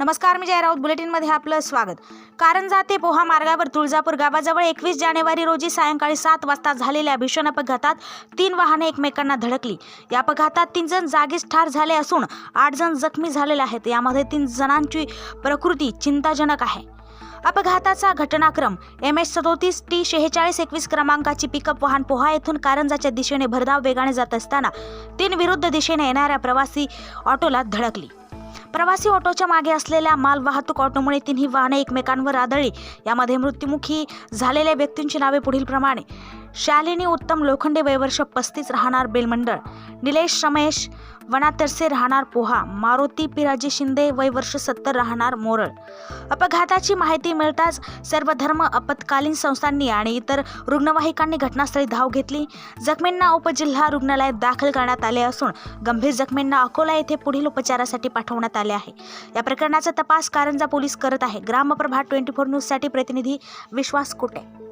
नमस्कार मी जय राऊत. बुलेटिनमध्ये आपलं स्वागत. कारंजा ते पोहा मार्गावर तुळजापूर गावाजवळ एकवीस जानेवारी रोजी सायंकाळी सात वाजता झालेल्या भीषण अपघातात तीन वाहने एकमेकांना धडकली. या अपघातात तीन जण जागीच ठार झाले असून आठ जण जखमी झालेले आहेत. यामध्ये तीन जणांची प्रकृती चिंताजनक आहे. अपघाताचा घटनाक्रम एम एच सदोतीस टी शेहेचाळीस एकवीस क्रमांकाची पिकअप वाहन पोहा येथून कारंजाच्या दिशेने भरधाव वेगाने जात असताना तीन विरुद्ध दिशेने येणाऱ्या प्रवासी ऑटोला धडकली. प्रवासी ऑटोच्या मागे असलेल्या माल वाहतूक ऑटोमुळे तिन्ही वाहने एकमेकांवर आदळली. यामध्ये मृत्युमुखी झालेल्या व्यक्तींची नावे पुढील प्रमाणे शालिनी उत्तम लोखंडे वयवर्ष पस्तीस राहणार बेलमंडळ. निलेश रमेश वनातरसे राहणार पोहा. मारुती पिराजी शिंदे वयवर्ष सत्तर राहणार मोरळ. अपघाताची माहिती मिळताच सर्व धर्म आपत्कालीन संस्थांनी आणि इतर रुग्णवाहिकांनी घटनास्थळी धाव घेतली. जखमींना उपजिल्हा रुग्णालयात दाखल करण्यात आले असून गंभीर जखमींना अकोला येथे पुढील उपचारासाठी पाठवण्यात आले आहे. या प्रकरणाचा तपास कारंजा पोलीस करत आहे. ग्रामप्रभा ट्वेंटी फोर न्यूजसाठी प्रतिनिधी विश्वास कुटे.